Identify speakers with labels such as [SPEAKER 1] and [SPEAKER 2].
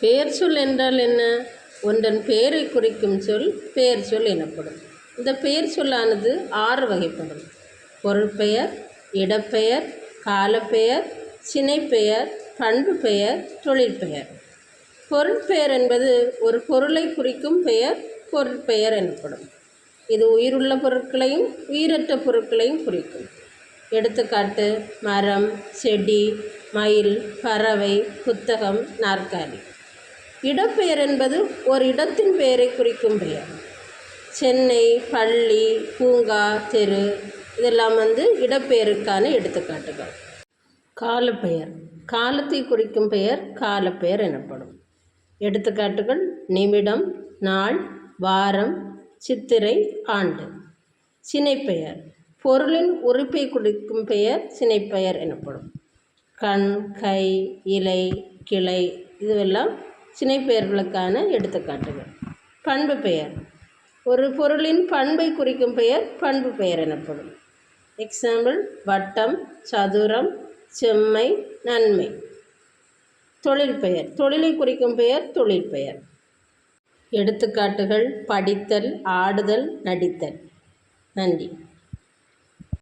[SPEAKER 1] பெயர் சொல் என்றால் என்ன? ஒன்றன் பெயரை குறிக்கும் சொல் பெயர் சொல் எனப்படும். இந்த பெயர் சொல்லானது ஆறு வகைப்படும். பொருட்பெயர் இடப்பெயர் காலப்பெயர் சினைப்பெயர் பண்பு பெயர் தொழிற்பெயர் பொருட்பெயர் என்பது ஒரு பொருளை குறிக்கும் பெயர் பொருட்பெயர் எனப்படும். இது உயிருள்ள பொருட்களையும் உயிரற்ற பொருட்களையும் குறிக்கும். எடுத்துக்காட்டு மரம் செடி மயில் பறவை புத்தகம் நாற்காலி. இடப்பெயர் என்பது ஒரு இடத்தின் பெயரை குறிக்கும் பெயர் சென்னை பள்ளி பூங்கா தெரு இதெல்லாம் வந்து இடப்பெயருக்கான எடுத்துக்காட்டுகள். காலப்பெயர். காலத்தை குறிக்கும் பெயர் காலப்பெயர் எனப்படும். எடுத்துக்காட்டுகள். நிமிடம் நாள் வாரம் சித்திரை ஆண்டு. சினைப்பெயர். பொருளின் உறுப்பை குறிக்கும் பெயர் சினைப்பெயர் எனப்படும். கண் கை இலை கிளை இதுவெல்லாம் சினைப்பெயர்களுக்கான எடுத்துக்காட்டுகள். பண்பு பெயர். ஒரு பொருளின் பண்பை குறிக்கும் பெயர் பண்பு பெயர் எனப்படும். எக்ஸாம்பிள் வட்டம் சதுரம் செம்மை நன்மை. தொழில் பெயர். தொழிலை குறிக்கும் பெயர் தொழில் பெயர். எடுத்துக்காட்டுகள் படித்தல் ஆடுதல் நடித்தல். நன்றி.